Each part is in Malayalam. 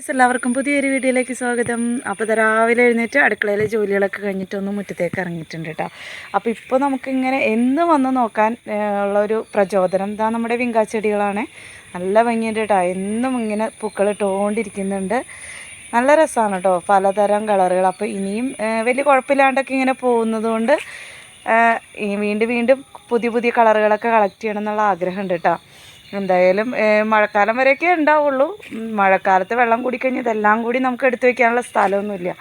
എല്ലാവർക്കും പുതിയൊരു വീഡിയോയിലേക്ക് സ്വാഗതം. അപ്പോൾ രാവിലെ എഴുന്നേറ്റ് അടുക്കളയിലെ ജോലികളൊക്കെ കഴിഞ്ഞിട്ടൊന്ന് മുറ്റത്തേക്ക് ഇറങ്ങിയിട്ടുണ്ട് കേട്ടോ. അപ്പോൾ ഇപ്പോൾ നമുക്കിങ്ങനെ എന്ന് വന്ന് നോക്കാൻ ഉള്ള ഉള്ളൊരു പ്രചോദനം ഇതാ നമ്മുടെ വിങ്കാ ചെടികളാണ്. നല്ല ഭംഗിയുണ്ട് കേട്ടോ. എന്നും ഇങ്ങനെ പൂക്കൾ ഇട്ടുകൊണ്ടിരിക്കുന്നുണ്ട്. നല്ല രസമാണ് കേട്ടോ. പലതരം കളറുകൾ. അപ്പോൾ ഇനിയും വലിയ കുഴപ്പമില്ലാണ്ടൊക്കെ ഇങ്ങനെ പോകുന്നത് കൊണ്ട് വീണ്ടും വീണ്ടും പുതിയ പുതിയ കളറുകളൊക്കെ കളക്ട് ചെയ്യണം എന്നുള്ള ആഗ്രഹമുണ്ട് കേട്ടോ. എന്തായാലും മഴക്കാലം വരെയൊക്കെ ഉണ്ടാവുള്ളൂ. മഴക്കാലത്ത് വെള്ളം കൂടിക്കഴിഞ്ഞാൽ ഇതെല്ലാം കൂടി നമുക്ക് എടുത്തു വെക്കാനുള്ള സ്ഥലമൊന്നുമില്ല.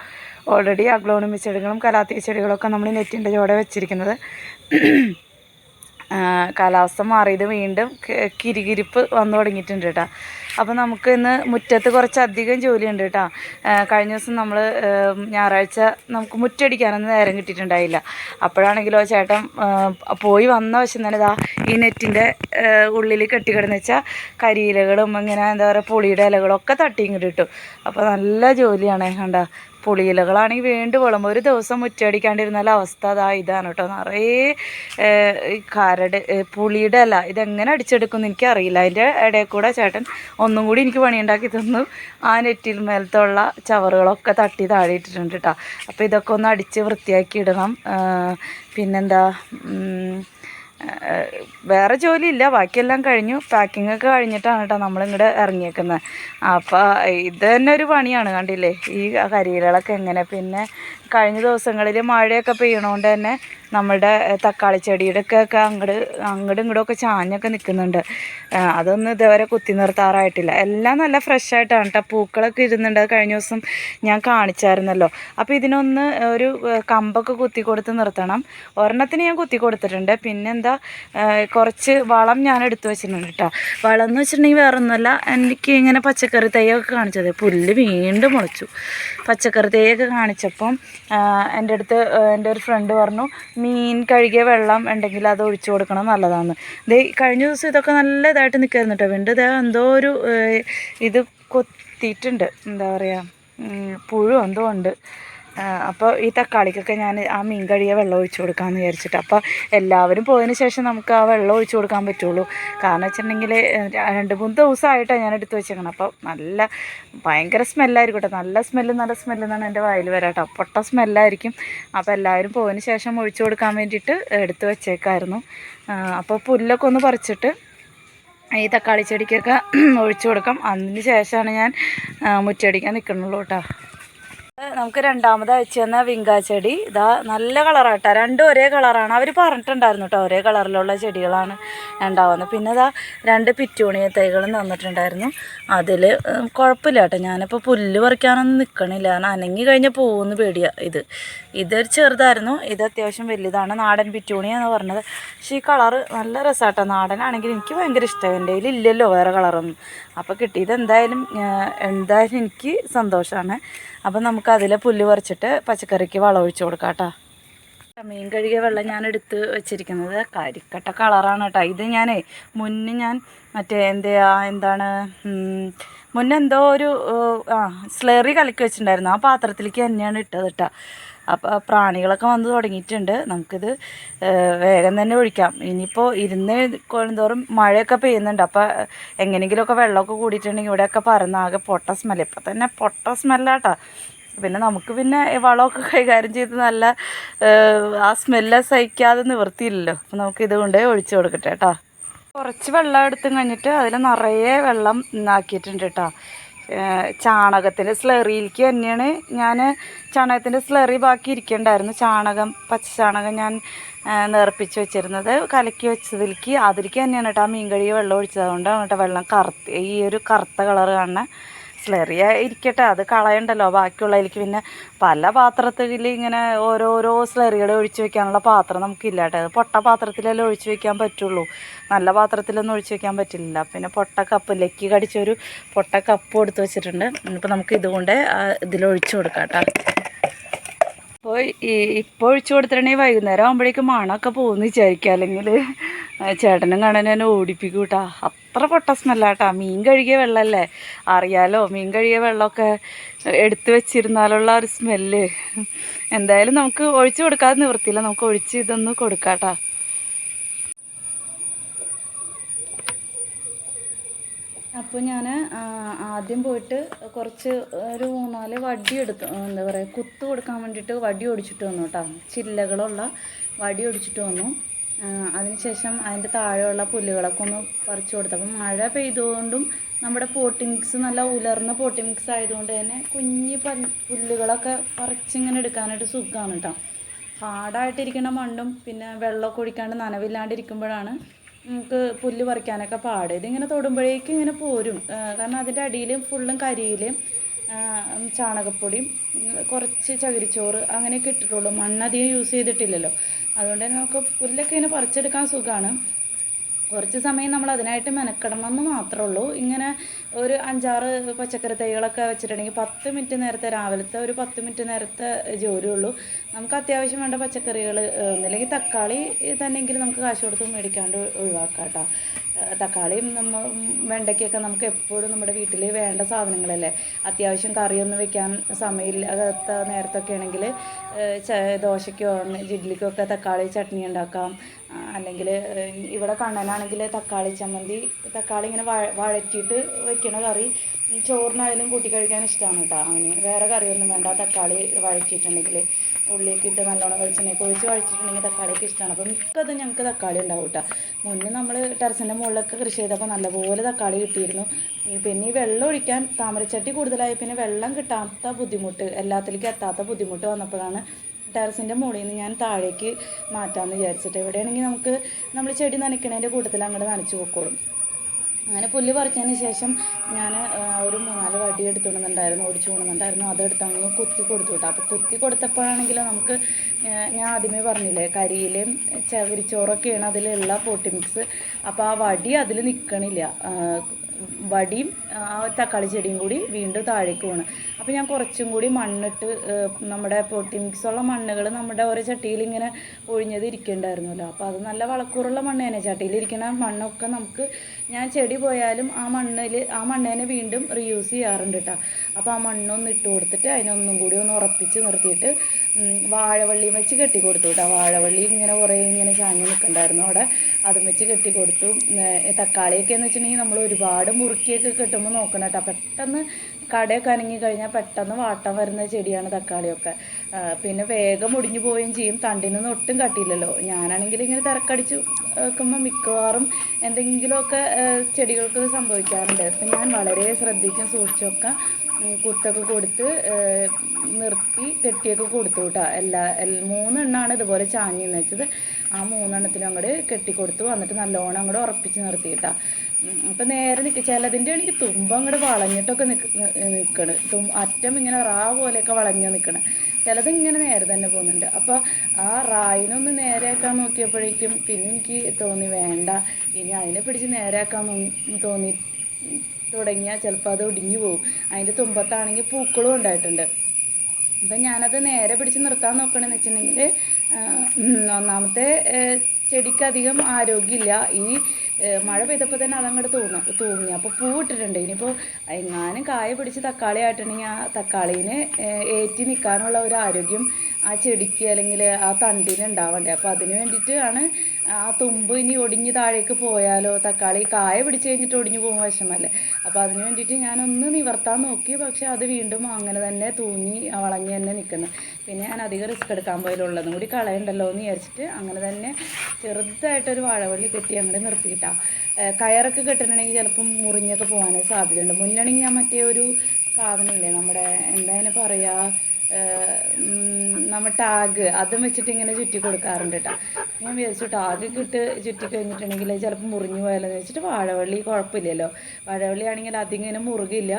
ഓൾറെഡി അഗ്ലോണമി ചെടികളും കലാത്തിയ ചെടികളൊക്കെ നമ്മൾ നെറ്റിന്റെ ചുവടെ വെച്ചിരിക്കുന്നത്. കാലാവസ്ഥ മാറിയത് വീണ്ടും കിരികിരിപ്പ് വന്നു തുടങ്ങിയിട്ടുണ്ട് കേട്ടോ. അപ്പോൾ നമുക്ക് ഇന്ന് മുറ്റത്ത് കുറച്ചധികം ജോലിയുണ്ട് കേട്ടോ. കഴിഞ്ഞ ദിവസം നമ്മൾ ഞായറാഴ്ച നമുക്ക് മുറ്റടിക്കാനൊന്നും നേരം കിട്ടിയിട്ടുണ്ടായില്ല. അപ്പോഴാണെങ്കിലോ ചേട്ടൻ പോയി വന്ന വശം തന്നെ ഇതാ ഈ നെറ്റിന്റെ ഉള്ളിൽ കെട്ടിക്കിടന്ന് വെച്ചാൽ കരിയിലകളും ഇങ്ങനെ എന്താ പറയുക പുളിയുടെ ഇലകളും ഒക്കെ തട്ടിയും കിട്ടും അപ്പോൾ നല്ല ജോലിയാണ് കണ്ട. പുളിയിലകളാണെങ്കിൽ വീണ്ടും വിളമ്പ്. ഒരു ദിവസം മുറ്റടിക്കാണ്ടിരുന്നാൽ അവസ്ഥ അതാ ഇതാണ് കേട്ടോ. നിറയെ കരട് പുളിയുടെ അല്ല ഇതെങ്ങനെ അടിച്ചെടുക്കുമെന്ന് എനിക്കറിയില്ല. അതിന്റെ ഇടയിൽ കൂടെ ചേട്ടൻ ഒന്നും കൂടി എനിക്ക് പണിയുണ്ടാക്കി തന്നു. ആ നെറ്റിൽ മേലത്തുള്ള ചവറുകളൊക്കെ തട്ടി താഴെ ഇട്ടിട്ടുണ്ട് കേട്ടോ. അപ്പോൾ ഇതൊക്കെ ഒന്ന് അടിച്ച് വൃത്തിയാക്കി ഇടണം. പിന്നെന്താ വേറെ ജോലിയില്ല ബാക്കിയെല്ലാം കഴിഞ്ഞു. പാക്കിംഗ് ഒക്കെ കഴിഞ്ഞിട്ടാണ് കേട്ടോ നമ്മളിങ്ങോട്ട് ഇറങ്ങിയേക്കുന്നത് അപ്പോൾ ഇത് തന്നെ ഒരു പണിയാണ് കണ്ടില്ലേ? ഈ കരിയിലകളൊക്കെ എങ്ങനെ? പിന്നെ കഴിഞ്ഞ ദിവസങ്ങളിൽ മഴയൊക്കെ പെയ്യണോണ്ട് തന്നെ നമ്മുടെ തക്കാളി ചെടിയുടെ ഒക്കെ ഒക്കെ അങ്ങോട്ട് അങ്ങോട്ടും ഇങ്ങോട്ടൊക്കെ ചാഞ്ഞൊക്കെ നിൽക്കുന്നുണ്ട് അതൊന്നും ഇതുവരെ കുത്തി നിർത്താറായിട്ടില്ല. എല്ലാം നല്ല ഫ്രഷ് ആയിട്ടാണ് കേട്ടോ പൂക്കളൊക്കെ ഇരുന്നുണ്ട് കഴിഞ്ഞ ദിവസം ഞാൻ കാണിച്ചായിരുന്നല്ലോ. അപ്പോൾ ഇതിനൊന്ന് ഒരു കമ്പൊക്കെ കുത്തി കൊടുത്ത് നിർത്തണം. ഒരെണ്ണത്തിന് ഞാൻ കുത്തി കൊടുത്തിട്ടുണ്ട്. പിന്നെന്താ കുറച്ച് വളം ഞാൻ എടുത്തു വെച്ചിട്ടുണ്ട് കേട്ടോ. വളം എന്ന് വെച്ചിട്ടുണ്ടെങ്കിൽ വേറെ ഒന്നുമല്ല എനിക്ക് ഇങ്ങനെ പച്ചക്കറി തൈയൊക്കെ കാണിച്ചത്. പുല്ല് വീണ്ടും മുളച്ചു. പച്ചക്കറി തൈയൊക്കെ കാണിച്ചപ്പം എന്റെ അടുത്ത് എന്റെ ഒരു ഫ്രണ്ട് പറഞ്ഞു മീൻ കഴുകിയ വെള്ളം ഉണ്ടെങ്കിൽ അത് ഒഴിച്ചു കൊടുക്കണം നല്ലതാണ് ദേ കഴിഞ്ഞ ദിവസം ഇതൊക്കെ നല്ല ഇതായിട്ട് നിൽക്കായിരുന്നു കേട്ടോ. വീണ്ടും ഇതേ എന്തോ ഒരു ഇത് കൊത്തിയിട്ടുണ്ട്. എന്താ പറയുക പുഴു എന്തോ ഉണ്ട്. അപ്പോൾ ഈ തക്കാളിക്കൊക്കെ ഞാൻ ആ മീൻ കഴിയ വെള്ളം ഒഴിച്ചു കൊടുക്കാമെന്ന് വിചാരിച്ചിട്ട്. അപ്പോൾ എല്ലാവരും പോയതിന് ശേഷം നമുക്ക് ആ വെള്ളം ഒഴിച്ചു കൊടുക്കാൻ പറ്റുള്ളൂ. കാരണം വെച്ചിട്ടുണ്ടെങ്കിൽ രണ്ട് മൂന്ന് ദിവസമായിട്ടാണ് ഞാൻ എടുത്തു വെച്ചേക്കണം. അപ്പോൾ നല്ല ഭയങ്കര സ്മെല്ലായിരിക്കും കേട്ടോ നല്ല സ്മെല്ല് നല്ല സ്മെല്ല് എന്നാണ് എന്റെ വായിൽ വരാട്ടോ. പൊട്ട സ്മെല്ലായിരിക്കും. അപ്പോൾ എല്ലാവരും പോയതിന് ശേഷം ഒഴിച്ചു കൊടുക്കാൻ വേണ്ടിയിട്ട് എടുത്തു വെച്ചേക്കായിരുന്നു. അപ്പോൾ പുല്ലൊക്കെ ഒന്ന് പറിച്ചിട്ട് ഈ തക്കാളി ചെടിക്കൊക്കെ ഒഴിച്ചു കൊടുക്കാം. അതിന് ശേഷമാണ് ഞാൻ മുറ്റടിക്കാൻ നിൽക്കണുള്ളൂ കേട്ടോ. നമുക്ക് രണ്ടാമത് അയച്ചു തന്ന വിങ്കാ ചെടി. ഇതാ നല്ല കളറാട്ടോ. രണ്ടും ഒരേ കളറാണ്. അവർ പറഞ്ഞിട്ടുണ്ടായിരുന്നു കേട്ടോ ഒരേ കളറിലുള്ള ചെടികളാണ് ഉണ്ടാവുന്നത്. പിന്നെ ഇതാ രണ്ട് പിറ്റൂണിയ തൈകളും തന്നിട്ടുണ്ടായിരുന്നു. അതിൽ കുഴപ്പമില്ല കേട്ടോ ഞാനിപ്പോൾ പുല്ല് പറിക്കാനൊന്നും നിൽക്കണില്ല കാരണം അനങ്ങി കഴിഞ്ഞാൽ പോകുമെന്ന് പേടിയാണ് ഇത്. ഇതൊരു ചെറുതായിരുന്നു. ഇത് അത്യാവശ്യം വലുതാണ്. നാടൻ പിറ്റൂണിയ എന്ന് പറഞ്ഞത്. പക്ഷേ ഈ കളറ് നല്ല രസമാട്ടോ നാടനാണെങ്കിൽ എനിക്ക് ഭയങ്കര ഇഷ്ടമാണ് എന്റെ ഇല്ലല്ലോ വേറെ കളറൊന്നും. അപ്പോൾ കിട്ടിയത് എന്തായാലും എന്തായാലും എനിക്ക് സന്തോഷമാണ് അപ്പോൾ നമുക്ക് അതിലെ പുല്ല് പറിച്ചിട്ട് പച്ചക്കറിക്ക് വളമൊഴിച്ച് കൊടുക്കാം കേട്ടോ. മീൻ കഴുകിയ വെള്ളം ഞാൻ എടുത്ത് വെച്ചിരിക്കുന്നത് കരിക്കട്ട കളറാണ് കേട്ടോ. ഇത് ഞാൻ മുന്നേ ഞാൻ മറ്റേ എന്താ എന്താണ് മുന്നെന്തോ ഒരു ആ സ്ലേറി കലക്കി വെച്ചിട്ടുണ്ടായിരുന്നു. ആ പാത്രത്തിലേക്ക് തന്നെയാണ് ഇട്ടത് കേട്ടോ. അപ്പോൾ പ്രാണികളൊക്കെ വന്ന് തുടങ്ങിയിട്ടുണ്ട്. നമുക്കിത് വേഗം തന്നെ ഒഴിക്കാം. ഇനിയിപ്പോൾ ഇരുന്ന് കൊഴുന്തോറും മഴയൊക്കെ പെയ്യുന്നുണ്ട്. അപ്പോൾ എങ്ങനെയെങ്കിലുമൊക്കെ വെള്ളമൊക്കെ കൂടിയിട്ടുണ്ടെങ്കിൽ ഇവിടെയൊക്കെ പരന്നാകെ പൊട്ട സ്മെല്ല്. ഇപ്പം തന്നെ പൊട്ട സ്മെല്ലാട്ടോ പിന്നെ നമുക്ക് പിന്നെ വളമൊക്കെ കൈകാര്യം ചെയ്ത് നല്ല ആ സ്മെല്ല് സഹിക്കാതെ നിവൃത്തിയില്ലല്ലോ അപ്പം നമുക്ക് ഇത് കൊണ്ടേ ഒഴിച്ചു കൊടുക്കട്ടെ കേട്ടോ. കുറച്ച് വെള്ളം എടുത്തു കഴിഞ്ഞിട്ട് അതിൽ നിറയെ വെള്ളം ആക്കിയിട്ടുണ്ട് കേട്ടോ. ചാണകത്തിന്റെ സ്ലറിയിലേക്ക് തന്നെയാണ് ഞാൻ ചാണകത്തിന്റെ സ്ലറി ബാക്കി ഇരിക്കണ്ടായിരുന്നു. ചാണകം പച്ച ചാണകം ഞാൻ നിറപ്പിച്ച് വെച്ചിരുന്നത്. കലക്കി വെച്ചതിലേക്ക് അതിലേക്ക് തന്നെയാണ് കേട്ടോ ആ മീൻ കഴുകിയ വെള്ളം ഒഴിച്ചത്. അതുകൊണ്ടാണ് കേട്ടോ വെള്ളം കറുത്ത് ഈ ഒരു കറുത്ത കളർ കാണുന്നത് സ്ലറിയ ഇരിക്കട്ടെ. അത് കളയണ്ടല്ലോ. ബാക്കിയുള്ളതിലേക്ക് പിന്നെ പല പാത്രത്തിൽ ഇങ്ങനെ ഓരോരോ സ്ലറികൾ ഒഴിച്ച് വെക്കാനുള്ള പാത്രം നമുക്കില്ല കേട്ടോ പൊട്ട പാത്രത്തിലല്ലേ ഒഴിച്ച് വെക്കാൻ പറ്റുള്ളൂ. നല്ല പാത്രത്തിലൊന്നും ഒഴിച്ച് വെക്കാൻ പറ്റില്ല. പിന്നെ പൊട്ട കപ്പ് ലക്കി കടിച്ചൊരു പൊട്ട കപ്പ് എടുത്ത് വെച്ചിട്ടുണ്ട്. ഇനിയിപ്പോൾ നമുക്ക് ഇതുകൊണ്ട് ഇതിലൊഴിച്ച് കൊടുക്കാം കേട്ടോ. അപ്പോൾ ഈ ഇപ്പോൾ ഒഴിച്ചു കൊടുത്തിട്ടുണ്ടെങ്കിൽ വൈകുന്നേരം ആകുമ്പോഴേക്കും മണമൊക്കെ പോകുന്നു വിചാരിക്കുക അല്ലെങ്കിൽ ചേട്ടനും കാണാൻ എന്നെ ഓടിപ്പിക്കും കേട്ടോ. അത്ര പൊട്ട സ്മെല്ലാട്ടാ മീൻ കഴുകിയ വെള്ളമല്ലേ അറിയാലോ മീൻ കഴുകിയ വെള്ളമൊക്കെ എടുത്തു വെച്ചിരുന്നാലുള്ള ഒരു സ്മെല്ല് എന്തായാലും നമുക്ക് ഒഴിച്ചു കൊടുക്കാതെ നിവൃത്തിയില്ല. നമുക്ക് ഒഴിച്ച് ഇതൊന്ന് കൊടുക്കാട്ടാ കേട്ടോ അപ്പോൾ ഞാൻ ആദ്യം പോയിട്ട് കുറച്ച് ഒരു മൂന്നാൽ വടി എടുത്തു എന്താ പറയുക കുത്തു കൊടുക്കാൻ വേണ്ടിയിട്ട് വടി ഒടിച്ചിട്ട് വന്നു കേട്ടോ ചില്ലകളുള്ള വടി ഒടിച്ചിട്ട് വന്നു. അതിനുശേഷം അതിന്റെ താഴെയുള്ള പുല്ലുകളൊക്കെ ഒന്ന് പറിച്ചു കൊടുത്തു. അപ്പം മഴ പെയ്തുകൊണ്ടും നമ്മുടെ പോട്ടി മിക്സ് നല്ല ഉലർന്ന പോട്ടി മിക്സ് ആയതുകൊണ്ട് തന്നെ കുഞ്ഞി പുല്ലുകളൊക്കെ പറിച്ചിങ്ങനെ എടുക്കാനായിട്ട് സുഖമാണ് കേട്ടോ. ഹാർഡായിട്ടിരിക്കുന്ന മണ്ണും പിന്നെ വെള്ളമൊക്കെ ഒഴിക്കാണ്ട് നനവില്ലാണ്ടിരിക്കുമ്പോഴാണ് നമുക്ക് പുല്ല് പറിക്കാനൊക്കെ പാട്. ഇതിങ്ങനെ തൊടുമ്പോഴേക്കും ഇങ്ങനെ പോരും. കാരണം അതിന്റെ അടിയിൽ ഫുള്ളും കരിയിൽ ചാണകപ്പൊടിയും കുറച്ച് ചകിരിച്ചോറ് അങ്ങനെയൊക്കെ ഇട്ടിട്ടുള്ളൂ. മണ്ണധികം യൂസ് ചെയ്തിട്ടില്ലല്ലോ. അതുകൊണ്ട് തന്നെ നമുക്ക് പുല്ലൊക്കെ ഇങ്ങനെ പറിച്ചെടുക്കാൻ സുഖമാണ് കുറച്ച് സമയം നമ്മൾ അതിനായിട്ട് മെനക്കെടണം എന്ന് മാത്രമേ ഉള്ളൂ. ഇങ്ങനെ ഒരു അഞ്ചാറ് പച്ചക്കറി തൈകളൊക്കെ വെച്ചിട്ടുണ്ടെങ്കിൽ പത്ത് മിനിറ്റ് നേരത്തെ രാവിലത്തെ ഒരു പത്ത് മിനിറ്റ് നേരത്തെ ജോലിയുള്ളൂ നമുക്ക് അത്യാവശ്യം വേണ്ട പച്ചക്കറികൾ ഒന്നില്ലെങ്കിൽ തക്കാളി തന്നെങ്കിലും നമുക്ക് കാശ് കൊടുത്ത് മേടിക്കാണ്ട് ഒഴിവാക്കാം കേട്ടോ. തക്കാളിയും നമ്മൾ വെണ്ടയ്ക്കൊക്കെ നമുക്ക് എപ്പോഴും നമ്മുടെ വീട്ടിൽ വേണ്ട സാധനങ്ങളല്ലേ. അത്യാവശ്യം കറിയൊന്നും വെക്കാൻ സമയമില്ലാത്ത നേരത്തൊക്കെ ആണെങ്കിൽ ദോശയ്ക്കോ ഇഡ്ഡലിക്കോ ഒക്കെ തക്കാളി ചട്നി ഉണ്ടാക്കാം. അല്ലെങ്കിൽ ഇവിടെ കണ്ണനാണെങ്കിൽ തക്കാളി ചമ്മന്തി തക്കാളി ഇങ്ങനെ വഴ വഴറ്റിയിട്ട് വെക്കണ കറി ചോറിനായാലും കൂട്ടി കഴിക്കാൻ ഇഷ്ടമാണ് കേട്ടോ. അവന് വേറെ കറിയൊന്നും വേണ്ട തക്കാളി വഴറ്റിയിട്ടുണ്ടെങ്കിൽ ഉള്ളിയൊക്കെ ഇട്ട് നല്ലോണം വെളിച്ചെണ്ണയൊക്കെ ഒഴിച്ച് കഴിച്ചിട്ടുണ്ടെങ്കിൽ തക്കാളിയൊക്കെ ഇഷ്ടമാണ്. അപ്പം മിക്കതും ഞങ്ങൾക്ക് തക്കാളി ഉണ്ടാവും കേട്ടോ. മുന്നേ നമ്മൾ ടെറസിന്റെ മുകളിലൊക്കെ കൃഷി ചെയ്തപ്പോൾ നല്ലപോലെ തക്കാളി കിട്ടിയിരുന്നു. പിന്നെ ഈ വെള്ളം ഒഴിക്കാൻ താമരച്ചട്ടി കൂടുതലായി പിന്നെ വെള്ളം കിട്ടാത്ത ബുദ്ധിമുട്ട് എല്ലാത്തിലേക്കും എത്താത്ത ബുദ്ധിമുട്ട് വന്നപ്പോഴാണ് ടെറസിന്റെ മുകളിൽ നിന്ന് ഞാൻ താഴേക്ക് മാറ്റാമെന്ന് വിചാരിച്ചിട്ട് എവിടെയാണെങ്കിൽ നമുക്ക് നമ്മൾ ചെടി നനയ്ക്കണതിന്റെ കൂട്ടത്തിൽ അങ്ങോട്ട് നനച്ച് പൊക്കോളും. അങ്ങനെ പുല്ല് പറിച്ചതിന് ശേഷം ഞാൻ ഒരു മൂന്നാൽ വടി എടുത്തുകൊണ്ടുണ്ടായിരുന്നു ഓടിച്ചു കൊണ്ടുണ്ടായിരുന്നു അതെടുത്ത് അങ്ങ് കുത്തി കൊടുത്തു കേട്ടോ. അപ്പോൾ കുത്തി കൊടുത്തപ്പോഴാണെങ്കിൽ നമുക്ക് ഞാൻ ആദ്യമേ പറഞ്ഞില്ലേ കരിയിലും ചവരിച്ചോറൊക്കെയാണ് അതിലുള്ള പോട്ടി മിക്സ് അപ്പോൾ ആ വടി അതിൽ നിൽക്കണില്ല വടിയും ആ തക്കാളി ചെടിയും കൂടി വീണ്ടും താഴേക്ക് പോകണം അപ്പോൾ ഞാൻ കുറച്ചും കൂടി മണ്ണിട്ട് നമ്മുടെ പൊട്ടി മിക്സുള്ള മണ്ണുകൾ നമ്മുടെ ഓരോ ചട്ടിയിൽ ഇങ്ങനെ ഒഴിഞ്ഞത് ഇരിക്കണ്ടായിരുന്നല്ലോ. അപ്പോൾ അത് നല്ല വളക്കൂറുള്ള മണ്ണ് തന്നെ. ചട്ടിയിലിരിക്കുന്ന മണ്ണൊക്കെ നമുക്ക് ഞാൻ ചെടി പോയാലും ആ മണ്ണിൽ ആ മണ്ണ് തന്നെ വീണ്ടും റീയൂസ് ചെയ്യാറുണ്ട് കേട്ടോ അപ്പോൾ ആ മണ്ണൊന്ന് ഇട്ട് കൊടുത്തിട്ട് അതിനൊന്നും കൂടി ഒന്ന് ഉറപ്പിച്ച് നിർത്തിയിട്ട് വാഴവള്ളിയും വെച്ച് കെട്ടി കൊടുത്തു കേട്ടോ വാഴവള്ളി ഇങ്ങനെ കുറേ ഇങ്ങനെ ചാഞ്ഞ് നിൽക്കണ്ടായിരുന്നു അവിടെ. അതും വെച്ച് കെട്ടി കൊടുത്തു തക്കാളിയൊക്കെ എന്ന് വെച്ചിട്ടുണ്ടെങ്കിൽ നമ്മൾ ഒരുപാട് മുറുക്കിയൊക്കെ കെട്ടുമ്പോൾ നോക്കണം കേട്ടോ പെട്ടെന്ന് കടയൊക്കെ അനങ്ങി കഴിഞ്ഞാൽ പെട്ടെന്ന് വാട്ടം വരുന്ന ചെടിയാണ് തക്കാളിയൊക്കെ. പിന്നെ വേഗം മുടിഞ്ഞു പോവുകയും ചെയ്യും. തണ്ടിനൊന്നും ഒട്ടും കട്ടിയില്ലല്ലോ. ഞാനാണെങ്കിൽ ഇങ്ങനെ തിരക്കടിച്ച് വെക്കുമ്പോൾ മിക്കവാറും എന്തെങ്കിലുമൊക്കെ ചെടികൾക്ക് സംഭവിക്കാറുണ്ട്. അപ്പം ഞാൻ വളരെ ശ്രദ്ധിച്ചും സൂക്ഷിച്ചൊക്കെ കുത്തൊക്കെ കൊടുത്ത് നിർത്തി കെട്ടിയൊക്കെ കൊടുത്തു കേട്ടോ എല്ലാ മൂന്നെണ്ണമാണ് ഇതുപോലെ ചാഞ്ഞി എന്ന് വെച്ചത്. ആ മൂന്നെണ്ണത്തിനും അങ്ങോട്ട് കെട്ടിക്കൊടുത്തു വന്നിട്ട് നല്ലോണം അങ്ങോട്ട് ഉറപ്പിച്ച് നിർത്തി കേട്ടോ അപ്പം നേരെ നിൽക്കുക ചിലതിന്റെ ആണെങ്കിൽ തുമ്പ് അങ്ങോട്ട് വളഞ്ഞിട്ടൊക്കെ നിൽക്ക് നിൽക്കണ് തും അറ്റം ഇങ്ങനെ റാ പോലെയൊക്കെ വളഞ്ഞ് നിൽക്കണം ചിലത് ഇങ്ങനെ നേരെ തന്നെ പോകുന്നുണ്ട് അപ്പോൾ ആ റായിനൊന്ന് നേരെയാക്കാൻ നോക്കിയപ്പോഴേക്കും പിന്നെ എനിക്ക് തോന്നി വേണ്ട. ഇനി അതിനെ പിടിച്ച് നേരെയാക്കാൻ തോന്നി തുടങ്ങിയാൽ ചിലപ്പോൾ അത് ഒടിഞ്ഞു പോകും അതിന്റെ തുമ്പത്താണെങ്കിൽ പൂക്കളും ഉണ്ടായിട്ടുണ്ട്. അപ്പം ഞാനത് നേരെ പിടിച്ച് നിർത്താൻ നോക്കണമെന്ന് വെച്ചിട്ടുണ്ടെങ്കിൽ ഒന്നാമത്തെ ചെടിക്കധികം ആരോഗ്യമില്ല. ഈ മഴ പെയ്തപ്പോൾ തന്നെ അതങ്ങോട്ട് തൂങ്ങ തൂങ്ങി. അപ്പോൾ പൂ ഇട്ടിട്ടുണ്ട്. ഇനിയിപ്പോൾ എങ്ങാനും കായ പിടിച്ച് തക്കാളി ആയിട്ടുണ്ടെങ്കിൽ ആ തക്കാളീനെ ഏറ്റി നിൽക്കാനുള്ള ഒരു ആരോഗ്യം ആ ചെടിക്ക് അല്ലെങ്കിൽ ആ തണ്ടിന് ഉണ്ടാവണ്ടേ? അപ്പോൾ അതിന് ആണ് ആ തുമ്പ് ഇനി ഒടിഞ്ഞ് താഴേക്ക് പോയാലോ? തക്കാളി കായ പിടിച്ച് കഴിഞ്ഞിട്ട് ഒടിഞ്ഞു പോകുന്ന വശമല്ലേ അപ്പോൾ അതിന് വേണ്ടിയിട്ട് ഞാനൊന്ന് നിവർത്താൻ നോക്കി. പക്ഷെ അത് വീണ്ടും അങ്ങനെ തന്നെ തൂങ്ങി വളഞ്ഞ് തന്നെ നിൽക്കുന്നു. പിന്നെ ഞാൻ അധികം റിസ്ക് എടുക്കാൻ പോയാലുള്ളതും കൂടി കളയണ്ടല്ലോ എന്ന് വിചാരിച്ചിട്ട് അങ്ങനെ തന്നെ ചെറുതായിട്ടൊരു വാഴവള്ളി കെട്ടി അങ്ങനെ നിർത്തിയിട്ടാ. കയറൊക്കെ കെട്ടിട്ടുണ്ടെങ്കിൽ ചിലപ്പം മുറിഞ്ഞൊക്കെ പോകാനേ സാധ്യതയുണ്ട്. മുന്നാണെങ്കിൽ ഞാൻ മറ്റേ ഒരു സാധനമില്ലേ നമ്മുടെ എന്താ പറയുക നമ്മൾ ടാഗ് അതും വെച്ചിട്ട് ഇങ്ങനെ ചുറ്റി കൊടുക്കാറുണ്ട് കേട്ടോ ഞാൻ വിചാരിച്ചു ടാഗ് ഇട്ട് ചുറ്റി കഴിഞ്ഞിട്ടുണ്ടെങ്കിൽ ചിലപ്പോൾ മുറിഞ്ഞു പോയാലോ എന്ന് വെച്ചിട്ട് വാഴവള്ളി കുഴപ്പമില്ലല്ലോ. വാഴവള്ളി ആണെങ്കിൽ അധികം ഇങ്ങനെ മുറുകില്ല.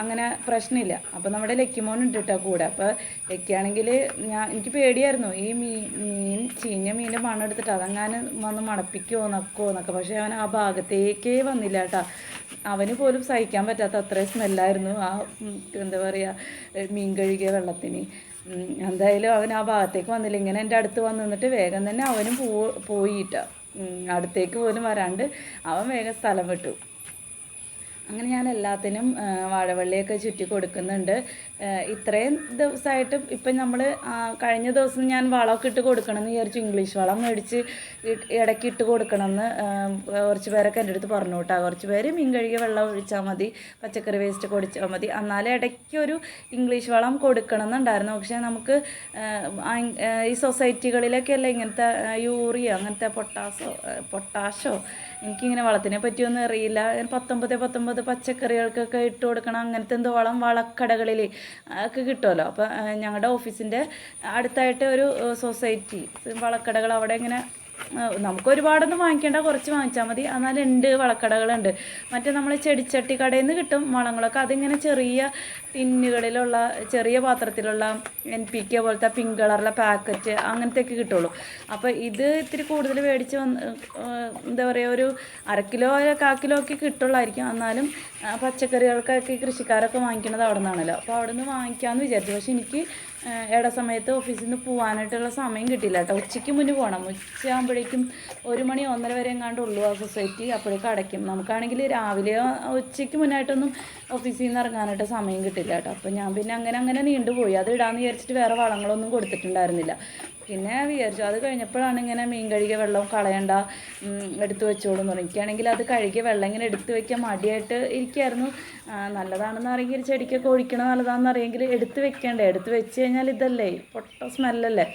അങ്ങനെ പ്രശ്നമില്ല. അപ്പോൾ നമ്മുടെ ലക്കിമോൻ ഉണ്ട് കേട്ടോ കൂടെ. അപ്പോൾ ലക്കിയാണെങ്കിൽ ഞാൻ എനിക്ക് പേടിയായിരുന്നു. ഈ മീൻ മീൻ ചീഞ്ഞ മീന്റെ എടുത്തിട്ട് അതങ്ങാനും വന്ന് മണപ്പിക്കുമോ നക്കുമോ എന്നൊക്കെ. പക്ഷേ അവൻ ആ ഭാഗത്തേക്കേ വന്നില്ല കേട്ടോ അവന് പോലും സഹിക്കാൻ പറ്റാത്ത അത്രയും സ്മെല്ലായിരുന്നു ആ എന്താ പറയുക മീൻ കഴുകിയ വെള്ളത്തിന്. എന്തായാലും അവൻ ആ ഭാഗത്തേക്ക് വന്നില്ല. ഇങ്ങനെ എന്റെ അടുത്ത് വന്ന് നിന്നിട്ട് വേഗം തന്നെ അവനും പോ അടുത്തേക്ക് പോലും വരാണ്ട് അവൻ വേഗം സ്ഥലം വിട്ടു. അങ്ങനെ ഞാൻ എല്ലാത്തിനും വാഴവള്ളിയൊക്കെ ചുറ്റി കൊടുക്കുന്നുണ്ട്. ഇത്രയും ദിവസമായിട്ട് ഇപ്പം നമ്മൾ കഴിഞ്ഞ ദിവസം ഞാൻ വളമൊക്കെ ഇട്ട് കൊടുക്കണമെന്ന് വിചാരിച്ചു. ഇംഗ്ലീഷ് വളം മേടിച്ച് ഇടയ്ക്ക് ഇട്ട് കൊടുക്കണമെന്ന് കുറച്ച് പേരൊക്കെ എന്റെ അടുത്ത് പറഞ്ഞു കേട്ടോ കുറച്ച് പേര് മീൻ കഴുകിയ വെള്ളം ഒഴിച്ചാൽ മതി പച്ചക്കറി വേസ്റ്റ് കൊടുച്ചാൽ മതി. എന്നാലും ഇടയ്ക്ക് ഒരു ഇംഗ്ലീഷ് വളം കൊടുക്കണം എന്നുണ്ടായിരുന്നു പക്ഷേ നമുക്ക് ഈ സൊസൈറ്റികളിലൊക്കെ അല്ലേ ഇങ്ങനത്തെ യൂറിയോ അങ്ങനത്തെ പൊട്ടാസോ പൊട്ടാഷോ എനിക്കിങ്ങനെ വളത്തിനെ പറ്റിയൊന്നും അറിയില്ല. പത്തൊമ്പത് പത്തൊമ്പത് പച്ചക്കറികൾക്കൊക്കെ ഇട്ട് കൊടുക്കണം അങ്ങനത്തെ എന്തോ വളം വളക്കടകളിൽ ഒക്കെ കിട്ടുമല്ലോ അപ്പോൾ ഞങ്ങളുടെ ഓഫീസിന്റെ അടുത്തായിട്ട് ഒരു സൊസൈറ്റി വളക്കടകൾ അവിടെ ഇങ്ങനെ നമുക്ക് ഒരുപാടൊന്നും വാങ്ങിക്കേണ്ട കുറച്ച് വാങ്ങിച്ചാൽ മതി. എന്നാലും ഉണ്ട് വളക്കടകളുണ്ട്. മറ്റേ നമ്മൾ ചെടിച്ചട്ടി കടയിൽ നിന്ന് കിട്ടും വളങ്ങളൊക്കെ. അതിങ്ങനെ ചെറിയ ടിന്നുകളിലുള്ള ചെറിയ പാത്രത്തിലുള്ള എൻ പി കെ പോലത്തെ പിങ്ക് കളറിലെ പാക്കറ്റ് അങ്ങനത്തെയൊക്കെ കിട്ടുള്ളൂ. അപ്പോൾ ഇത് ഇത്തിരി കൂടുതൽ മേടിച്ച് വന്ന് എന്താ പറയുക ഒരു അര കാക്കിലോ ഒക്കെ കിട്ടുള്ളായിരിക്കും. എന്നാലും പച്ചക്കറികൾക്കൊക്കെ കൃഷിക്കാരൊക്കെ വാങ്ങിക്കുന്നത് അവിടെ നിന്നാണല്ലോ അപ്പോൾ അവിടെ നിന്ന് വാങ്ങിക്കാമെന്ന് വിചാരിച്ചു. പക്ഷേ എനിക്ക് ഇട സമയത്ത് ഓഫീസിൽ നിന്ന് പോകാനായിട്ടുള്ള സമയം കിട്ടിയില്ല കേട്ടോ. ഉച്ചയ്ക്ക് മുന്നേ പോകണം ഉച്ചയാകുമ്പോഴേക്കും ഒരു മണി ഒന്നര വരെ എങ്ങാണ്ട് ഉള്ളൂ ആ സൊസൈറ്റി. അപ്പോഴേക്കും അടയ്ക്കും. നമുക്കാണെങ്കിൽ രാവിലെ ഉച്ചയ്ക്ക് മുന്നായിട്ടൊന്നും ഓഫീസിൽ നിന്ന് ഇറങ്ങാനായിട്ട് സമയം കിട്ടില്ല കേട്ടോ. അപ്പോൾ ഞാൻ പിന്നെ അങ്ങനെ അങ്ങനെ നീണ്ടുപോയി. അത് ഇടാമെന്ന് വിചാരിച്ചിട്ട് വേറെ വളങ്ങളൊന്നും കൊടുത്തിട്ടുണ്ടായിരുന്നില്ല. പിന്നെ വിചാരിച്ചു. അത് കഴിഞ്ഞപ്പോഴാണ് ഇങ്ങനെ മീൻ കഴുകിയ വെള്ളം കളയണ്ട എടുത്തു വെച്ചോളൂ എന്ന് എനിക്കാണെങ്കിൽ അത് കഴുകിയ വെള്ളം ഇങ്ങനെ എടുത്തു വെക്കാൻ മടിയായിട്ട് ഇരിക്കുമായിരുന്നു ആ, നല്ലതാണെന്ന് അറിയെങ്കിൽ ചെടിക്കൊക്കെ ഒഴിക്കണം നല്ലതാണെന്ന് അറിയെങ്കിൽ എടുത്ത് വെക്കണ്ടേ? എടുത്ത് വെച്ച് കഴിഞ്ഞാൽ ഇതല്ലേ? പൊട്ട സ്മെല്ലല്ലേ?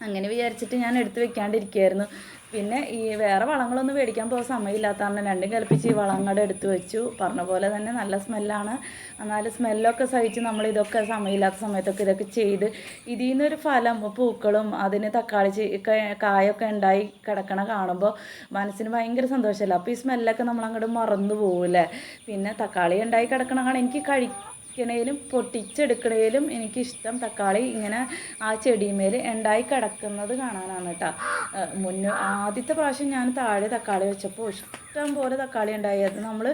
അങ്ങനെ വിചാരിച്ചിട്ട് ഞാൻ എടുത്ത് വെക്കാണ്ടിരിക്കുകയായിരുന്നു പിന്നെ ഈ വേറെ വളങ്ങളൊന്നും മേടിക്കാൻ പോകാൻ സമയമില്ലാത്ത കാരണം രണ്ടും കൽപ്പിച്ച് ഈ വളങ്ങളുടെ എടുത്ത് വെച്ചു. പറഞ്ഞ പോലെ തന്നെ നല്ല സ്മെല്ലാണ്. എന്നാലും സ്മെല്ലൊക്കെ സഹിച്ച് നമ്മൾ ഇതൊക്കെ സമയമില്ലാത്ത സമയത്തൊക്കെ ഇതൊക്കെ ചെയ്ത് ഇതിൽ നിന്നൊരു ഫലം പൂക്കളും അതിന് തക്കാളി കായൊക്കെ ഉണ്ടായി കിടക്കണ കാണുമ്പോൾ മനസ്സിന് ഭയങ്കര സന്തോഷമല്ല? അപ്പോൾ ഈ സ്മെല്ലൊക്കെ നമ്മൾ അങ്ങോട്ട് മറന്നു പോകില്ലേ പിന്നെ തക്കാളി ഉണ്ടായി കിടക്കണ കാണാൻ എനിക്ക് കഴി ണേലും പൊട്ടിച്ചെടുക്കണേലും എനിക്കിഷ്ടം തക്കാളി ഇങ്ങനെ ആ ചെടിമേൽ ഉണ്ടായി കിടക്കുന്നത് കാണാനാണ് കേട്ടോ മുന്നേ ആദ്യത്തെ പ്രാവശ്യം ഞാൻ താഴെ തക്കാളി വെച്ചപ്പോൾ ഇഷ്ടം പോലെ തക്കാളി ഉണ്ടായി. അത് നമ്മൾ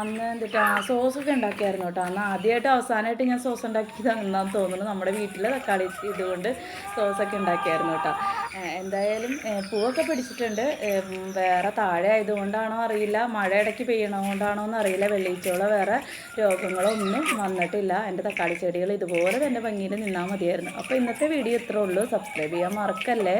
അന്ന് എന്തിട്ടാ സോസൊക്കെ ഉണ്ടാക്കിയായിരുന്നു കേട്ടോ അന്ന് ആദ്യമായിട്ട് അവസാനമായിട്ട് ഞാൻ സോസ് ഉണ്ടാക്കിയതാണെന്നാണ് തോന്നുന്നു നമ്മുടെ വീട്ടിലെ തക്കാളി ഇതുകൊണ്ട് സോസൊക്കെ ഉണ്ടാക്കിയായിരുന്നു കേട്ടോ എന്തായാലും പൂവൊക്കെ പിടിച്ചിട്ടുണ്ട്. വേറെ താഴെ ആയതുകൊണ്ടാണോ അറിയില്ല. മഴ ഇടയ്ക്ക് പെയ്യണതുകൊണ്ടാണോ എന്ന് അറിയില്ല. വെള്ളിച്ചോള വേറെ രോഗങ്ങളൊന്നും വന്നിട്ടില്ല. എന്റെ തക്കാളി ചെടികൾ ഇതുപോലെ തന്നെ ഭംഗിയിൽ നിന്നാൽ മതിയായിരുന്നു. അപ്പോൾ ഇന്നത്തെ വീഡിയോ ഇത്രേ ഉള്ളൂ. സബ്സ്ക്രൈബ് ചെയ്യാൻ മറക്കല്ലേ?